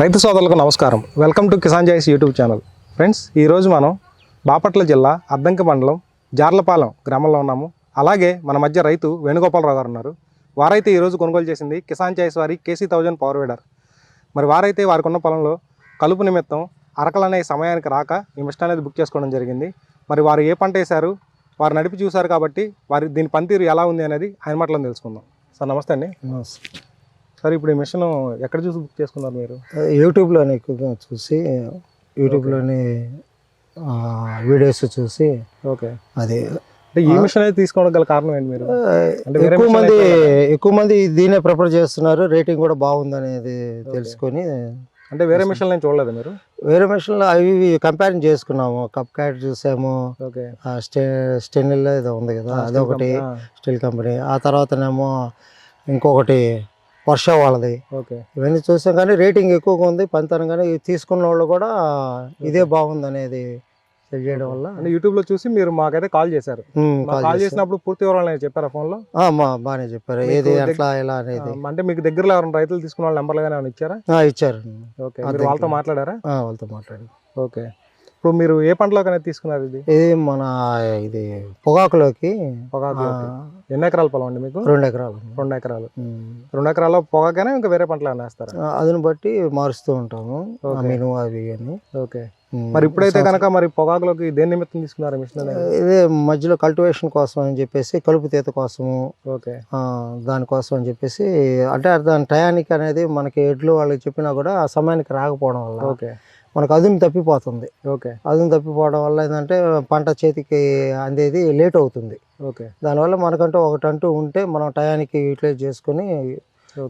రైతు సోదరులకు నమస్కారం. Welcome to Kisan Choice YouTube channel. Friends ఈరోజు మనం బాపట్ల జిల్లా అద్దంకి మండలం జార్లపాలెం గ్రామంలో ఉన్నాము. అలాగే మన మధ్య రైతు వేణుగోపాలరావు గారు ఉన్నారు. వారైతే ఈరోజు కొనుగోలు చేసింది కిసాన్ చాయిస్ వారి కేసీ థౌజండ్ పవర్ వీడర్. మరి వారైతే వారికి ఉన్న పొలంలో కలుపు నిమిత్తం అరకలనే సమయానికి రాక ఈ మిషన్ అనేది బుక్ చేసుకోవడం జరిగింది. మరి వారు ఏ పంట వేశారు? వారు నడిపి చూశారు కాబట్టి వారి దీని పనితీరు ఎలా ఉంది అనేది ఆయన మాటలను తెలుసుకుందాం. సార్ నమస్తే అండి. నమస్తే. సార్ ఇప్పుడు ఈ మిషన్ ఎక్కడ చూసి బుక్ చేసుకున్నారు మీరు? యూట్యూబ్లోనే ఎక్కువగా చూసి యూట్యూబ్లోని వీడియోస్ చూసి ఓకే. అది. అంటే ఈ మిషన్ అయితే తీసుకోవడం గల కారణం ఏంటి మీరు? ఎక్కువ మంది ఎక్కువ మంది దీనే ప్రిఫర్ చేస్తున్నారు రేటింగ్ కూడా బాగుందనేది తెలుసుకొని. అంటే వేరే మిషన్ నేను చూడలేదు మీరు? వేరే మిషన్లో అవి కంపేరింగ్ చేసుకున్నాము. కప్ క్యాట్ చూసాము స్టె స్టెనిల్ ఏదో ఉంది కదా అదొకటి స్టీల్ కంపెనీ ఆ తర్వాతనేమో ఇంకొకటి వర్ష వాళ్ళది. ఓకే. ఇవన్నీ చూసాం కానీ రేటింగ్ ఎక్కువగా ఉంది. పంతనం కానీ తీసుకున్న వాళ్ళు కూడా ఇదే బాగుంది అనేది తెలియడం వల్ల. అంటే యూట్యూబ్లో చూసి మీరు మాకైతే కాల్ చేశారు. కాల్. చేసినప్పుడు పూర్తి వివరాలు నేను చెప్పారా ఫోన్లో బాగానే చెప్పారు. ఏది ఎట్లా ఎలా అనేది. అంటే మీకు దగ్గరలో ఎవరైనా రైతులు తీసుకున్న వాళ్ళ నెంబర్లు కానీ ఏమైనా ఇచ్చారా? ఇచ్చారు. ఓకే. వాళ్ళతో. మాట్లాడారా? వాళ్ళతో మాట్లాడి. ఓకే. ఇప్పుడు మీరు ఏ పంటలోకి అనేది తీసుకున్నారు ఇది? ఇది మన ఇది పొగాకులోకి ఆ, ఎన్ని ఎకరాల పొలం అండి మీకు? రెండు ఎకరాలు రెండు ఎకరాలు. రెండు ఎకరాల్లో పొగాకైనా ఇంకా వేరే పంటలు ఆ, అదిని బట్టి మారుస్తూ ఉంటాము. మెను అవి అని ఓకే. మరి ఇప్పుడైతే కనుక మరి పొగాకులోకి దేని నిమిత్తం తీసుకున్నారు మిషన్ అనేది? ఇదే మధ్యలో కల్టివేషన్ కోసం అని చెప్పేసి కలుపు తీత కోసము ఓకే. దానికోసం అని చెప్పేసి అంటే దాని టయానికి అనేది మనకి ఎడ్లు వాళ్ళకి చెప్పినా కూడా ఆ సమయానికి రాకపోవడం వల్ల ఓకే. మనకు అదును తప్పిపోతుంది. ఓకే. అదును తప్పిపోవడం వల్ల ఏంటంటే పంట చేతికి అందేది లేట్ అవుతుంది. ఓకే. దానివల్ల మనకంటూ ఒకటి అంటూ ఉంటే మనం టయానికి యూటిలైజ్ చేసుకొని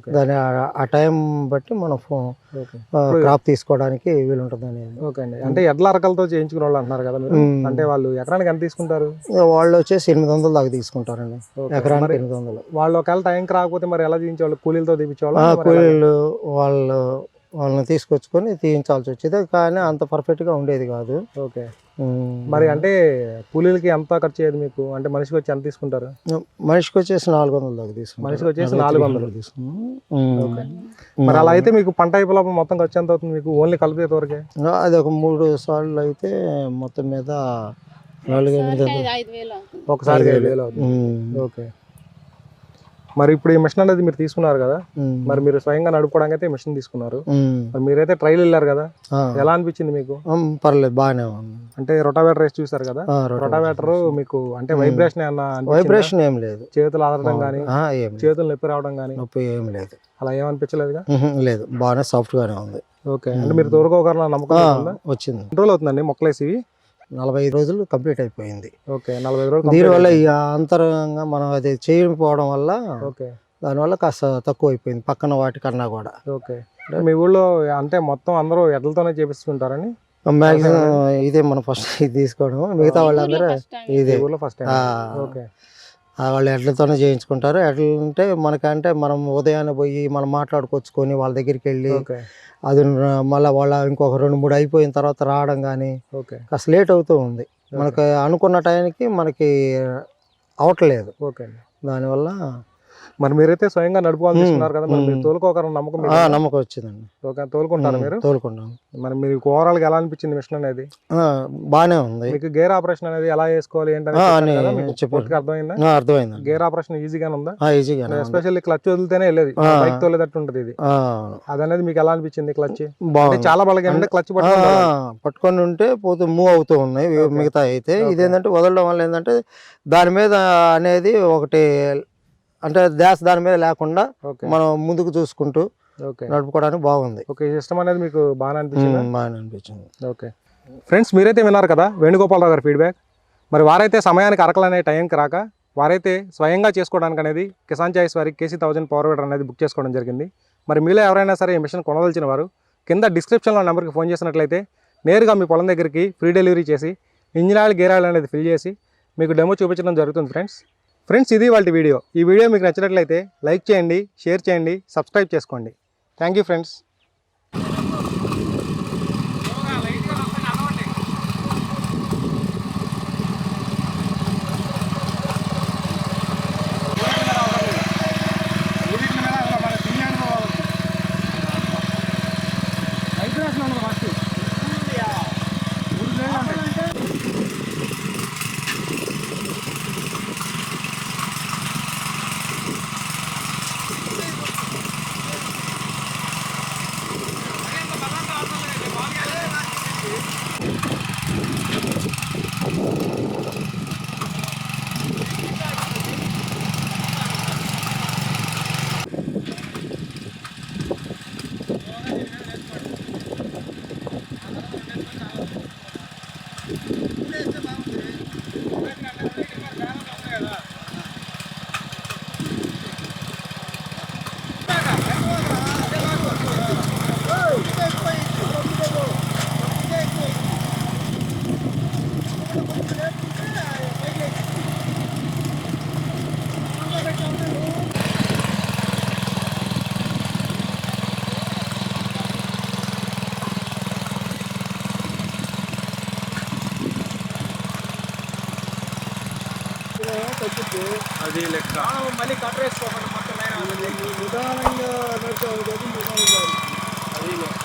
దాని ఆ- టైం బట్టి మనం క్రాప్ తీసుకోవడానికి వీలుంటుంది అనేది ఓకే అండి. అంటే ఎడ్ల అరకలతో చేయించుకున్న వాళ్ళు అంటున్నారు కదా. అంటే వాళ్ళు ఎకరానికి ఎంత తీసుకుంటారు? వాళ్ళు వచ్చేసి ఎనిమిది వందల దాకా తీసుకుంటారండి. ఎకరానికి ఎనిమిది వందలు. వాళ్ళు ఒకవేళ టైంకి రాకపోతే మరి ఎలా తీయించేవాళ్ళు కూలీలతో తీపించేవాళ్ళు కూలీలు వాళ్ళు వాళ్ళని తీసుకొచ్చుకొని తీయించాల్సి వచ్చేది. కానీ అంత పర్ఫెక్ట్గా ఉండేది కాదు. ఓకే. మరి అంటే కూలీలకి ఎంత ఖర్చు అయ్యేది మీకు? అంటే మనిషికి వచ్చి ఎంత తీసుకుంటారు? మనిషికి వచ్చేసి నాలుగు వందల దాకా తీసుకుంటారు. మనిషికి వచ్చేసి నాలుగు 300 వందలు. ఓకే. మరి అలా అయితే మీకు పంట అయిపోయిన మొత్తం ఖర్చు ఎంత అవుతుంది మీకు? ఓన్లీ కలిపి వరకే? అది ఒక మూడు సార్లు అయితే మొత్తం మీద నాలుగు ఒకసారి ఐదు వేలు. అవుతుంది. ఓకే. మరి ఇప్పుడు ఈ మిషన్ అనేది మీరు తీసుకున్నారు కదా. మరి మీరు స్వయంగా నడుపుకోవడానికి అయితే మిషన్ తీసుకున్నారు. మరి మీరైతే ట్రైల్ వెళ్ళారు కదా. ఎలా అనిపించింది మీకు పర్లేదు బాగానే అంటే రొటావేటర్ వేసి చూసారు కదా రొటావేటర్ మీకు అంటే వైబ్రేషన్ ఏమన్నా? వైబ్రేషన్ ఏం లేదు చేతులు ఆదరడం కానీ. చేతులు నొప్పి రావడం కానీ నొప్పి ఏం లేదు అలా ఏమనిపించలేదుగా లేదు బాగానే సాఫ్ట్ గానే ఉంది ఓకే అంటే మీరు తోరుకోగలరా నమ్మకం? వచ్చింది ఎన్ని రోజులు అవుతుందండి మొక్కలేసి? నలభై ఐదు రోజులు కంప్లీట్ అయిపోయింది. ఓకే నలభై రోజులు దీనివల్ల ఈ అంతరంగా మనం అది చేయకపోవడం వల్ల ఓకే. దానివల్ల కాస్త తక్కువ అయిపోయింది పక్కన వాటికన్నా కూడా. ఓకే. అంటే మీ ఊళ్ళో అంటే మొత్తం అందరూ ఎడ్లతోనే చేపిస్తుంటారని? మ్యాక్సిమం ఇదే మనం ఫస్ట్ ఇది తీసుకోవడం మిగతా వాళ్ళందరూ ఇదే. ఊళ్ళో ఫస్ట్. ఓకే. వాళ్ళు ఎడ్లతోనే చేయించుకుంటారు. ఎడ్లు అంటే మనకంటే మనం ఉదయాన్నే పోయి మనం మాట్లాడుకొచ్చుకొని వాళ్ళ దగ్గరికి వెళ్ళి అది మళ్ళీ వాళ్ళ ఇంకొక రెండు మూడు అయిపోయిన తర్వాత రావడం కానీ ఓకే. కాస్త లేట్ అవుతూ ఉంది. మనకి అనుకున్న టైంకి మనకి అవట్లేదు. ఓకే దానివల్ల మరి మీరైతే స్వయంగా. తీసుకున్నారు కదా మరి మీరు. తోలుకోగలరు నమ్మకం? నమ్మకం వచ్చిందండి ఓకే తోలుకుంటారు మీరు తోలుకుంటాం మరి మీకు ఓవరాల్గా ఎలా అనిపించింది మిషన్ అనేది బాగానే ఉంది మీకు గేర్ ఆపరేషన్ అనేది ఎలా చేసుకోవాలి చెప్పారు. పూర్తిగా అర్థమైందా ఆ, అర్థమైందండి గేర్ ఆపరేషన్ ఈజీగానే ఉందా ఉంది. ఎస్పెషల్లీ క్లచ్ వదిలితేనే వెళ్ళేది. బైక్ తోలేటట్టు ఉంటుంది ఇది అదనేది మీకు ఎలా అనిపించింది క్లచ్ చాలా బలగా క్లచ్ పట్టుకొని ఉంటే పోతూ మూవ్ అవుతూ ఉన్నాయి. మిగతా అయితే. ఇదేంటంటే వదలడం వల్ల ఏంటంటే దాని మీద అనేది ఒకటి అంటే ధ్యాస దాని మీద లేకుండా ఓకే. మనం ముందుకు చూసుకుంటూ ఓకే. నడుపుకోవడానికి బాగుంది. ఓకే సిస్టమ్ అనేది మీకు బాగా అనిపించింది? బాగానే అనిపించింది. ఓకే. ఫ్రెండ్స్ మీరైతే విన్నారు కదా వేణుగోపాలరావు గారి ఫీడ్బ్యాక్ మరి వారైతే సమయానికి అరకలు అనే టైంకి రాక వారైతే స్వయంగా చేసుకోవడానికి అనేది కిసాన్ చాయిస్ వారి కేసీ థౌజండ్ పవర్ వీడర్ అనేది బుక్ చేసుకోవడం జరిగింది. మరి మీలో ఎవరైనా సరే ఈ మిషన్ కొనదలిచిన వారు కింద డిస్క్రిప్షన్లో నెంబర్కి ఫోన్ చేసినట్లయితే నేరుగా మీ పొలం దగ్గరికి ఫ్రీ డెలివరీ చేసి ఇంజిన్ ఆయిల్ గేర్ ఆయిల్ అనేది ఫిల్ చేసి మీకు డెమో చూపించడం జరుగుతుంది ఫ్రెండ్స్ ఫ్రెండ్స్ ఇది వాళ్ళ వీడియో. ఈ వీడియో మీకు నచ్చినట్లయితే లైక్ చేయండి షేర్ చేయండి సబ్స్క్రైబ్ చేసుకోండి. థ్యాంక్ యూ కొంచెం తగ్గుద్ది. అది లెక్క. మళ్ళీ కట్టరేసుకోకుండా మొత్తం నిదానంగా నడిచే అది నిదానం అది లెక్క.